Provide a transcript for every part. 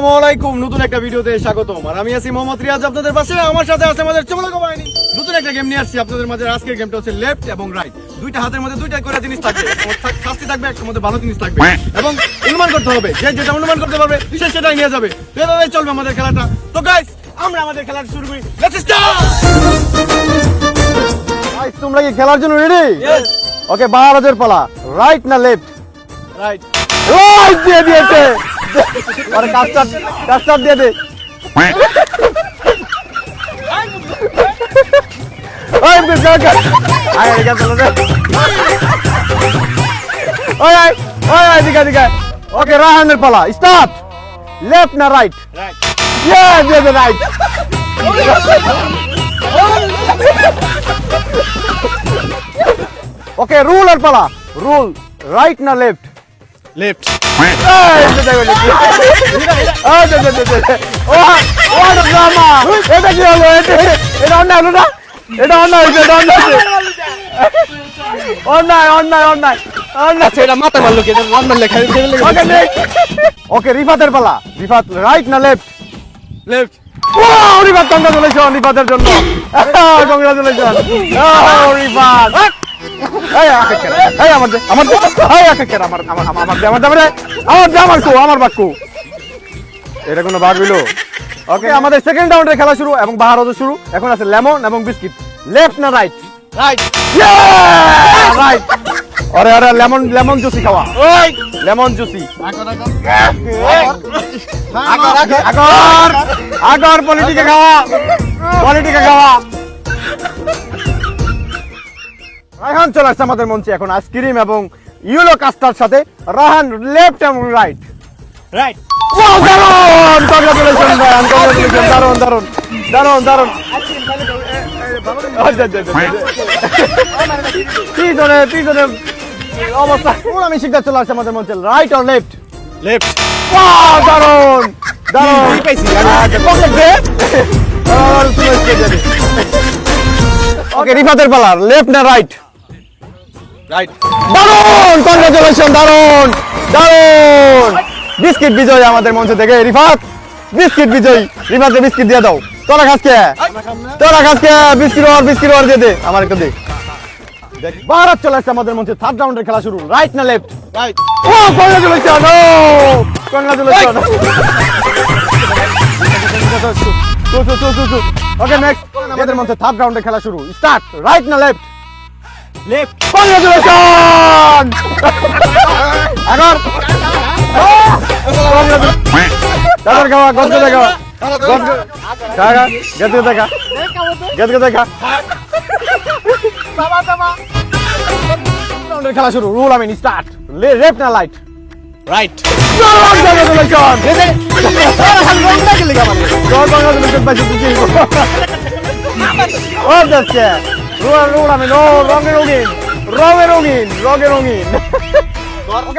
আসসালামু আলাইকুম। নতুন একটা ভিডিওতে স্বাগতম। আর আমি আছি মোহাম্মদ রিয়াজ। আপনাদের পাশে আমার সাথে আছে আমাদের চমলক বাহিনী নতুন একটা গেম নিয়ে আসছি। আপনাদের মাঝে আজকের গেমটা হচ্ছে লেফট এবং রাইট দুইটা হাতের মধ্যে দুইটা করে জিনিস থাকবে। শাস্তি থাকবে একটা মধ্যে ভালো জিনিস থাকবে। এবং অনুমান করতে হবে। যে যেটা অনুমান করতে পারবে সে সেটাই নিয়ে যাবে। তো এভাবেই চলবে আমাদের খেলাটা। তো গাইস আমরা আমাদের খেলাটা শুরু করি। লেটস গাইস তোমরা কি খেলার জন্য রেডি ওকে বাহারাজের পালা। রাইট না লেফট রাইট রাইট দিয়ে দিয়েছে। আরে কাস্টার কাস্টার দিয়ে দে। ওই বিস্কুট কা আয় এদিকে চলো রে ওই ওই ওই ওই দিকে দিকে ওকে, রাহানের পালা। স্টার্ট। লেফট না রাইট? রাইট ইয়া দিয়ে দে রাইট ওকে, রুল আর পালা। রুল, রাইট না লেফট? লেফট। এটা কি হলো? এটা- অন্যায় হলো না? এটা অন্যায় হয়েছে, এটা অন্যায় অন্যায়, অন্যায়, অন্যায়, অন্যায়। এটা মাথা মারলো কি এটা রান মারলে খাই Okay, next. Okay, রিফাতের পালা রিফাত রাইট না লেফট লেফট রিফাত কংগ্রাচুলেশন রিফাতের জন্য কংগ্রাচুলেশন রিফাত এটা কোনো বাঘ হইল? ওকে আমাদের সেকেন্ড রাউন্ডের খেলা শুরু এবং বাহারও শুরু। এখন আছে লেমন এবং বিস্কিট। লেফট না রাইট রাইট রাইট আরে আরে লেমন লেমন জুসি খাওয়া। ওই লেমন জুসি। আগর আগর আগর আগর পলিটিকে খাওয়া। পলিটিকে খাওয়া। রায়হান চলে আসছে আমাদের মঞ্চে এখন আইসক্রিম এবং ইউলো কাস্টার সাথে রাহান লেফট এবং রাইট রাইট দারুণ কংগ্রাচুলেশন রায়হান আচ্ছা, আচ্ছা, আচ্ছা। পিছনে পিছনে অবস্থা। আমি শিখতে চলে আসছে আমাদের মঞ্চে রাইট আর লেফট লেফট পাইছি? ওকে রিফাতের পালার লেফট না রাইট রাইট দারুণ কংগ্রেচুলেশন দারুণ দারুণ বিস্কিট বিজয় আমাদের মঞ্চ থেকে। রিফাত বিস্কিট বিজয়। রিফাতে বিস্কিট দিয়ে দাও। তোরা খাস কে? তোরা খাস কে? বিস্কিট ওর বিস্কিট ওর দিয়ে দে। আমার একটু দে। ভারত চলে আসছে আমাদের মঞ্চে। থার্ড রাউন্ডের খেলা শুরু। রাইট না লেফট রাইট ও কংগ্রেচুলেশন ও কংগ্রেচুলেশন ওকে নেক্সট এদের মধ্যে থার্ড রাউন্ডে খেলা শুরু। স্টার্ট রাইট না লেফট লেফট কংগ্রেচুলেশন দাদার খাওয়া দেখা দেখা দেখা খেলা শুরু। রুল আমিন স্টার্ট লেফট না লাইট রাইট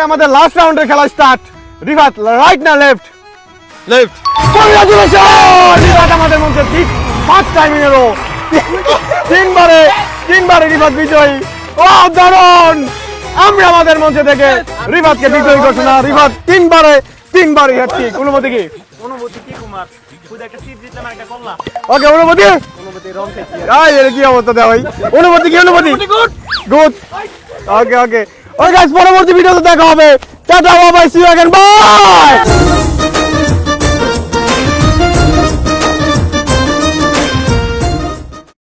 আমাদের লাস্ট রাউন্ডের খেলা স্টার্ট রিভাত রাইট না লেফট লেফট কংগ্রাচুলেশন রিভাত আমাদের মধ্যে ঠিক ফার্স্ট টাইম ইন রো তিনবারে তিনবারে রিভাত বিজয়ী। ও দারুণ! আমরা আমাদের মঞ্চে থেকে রিভাতকে বিজয়ী ঘোষণা। রিভাত তিনবারে তিনবারই হ্যাট্রিক অনুমতি কি? অনুভূতি কি কুমার? ওকে অনুমতি? কি অবস্থা দেওয়া ভাই? অনুমতি কি অনুমতি? গুড। Okay okay. ওই গাছ পরবর্তী ভিডিওতে দেখা হবে। টাটা বাবাই সি ইউ বাই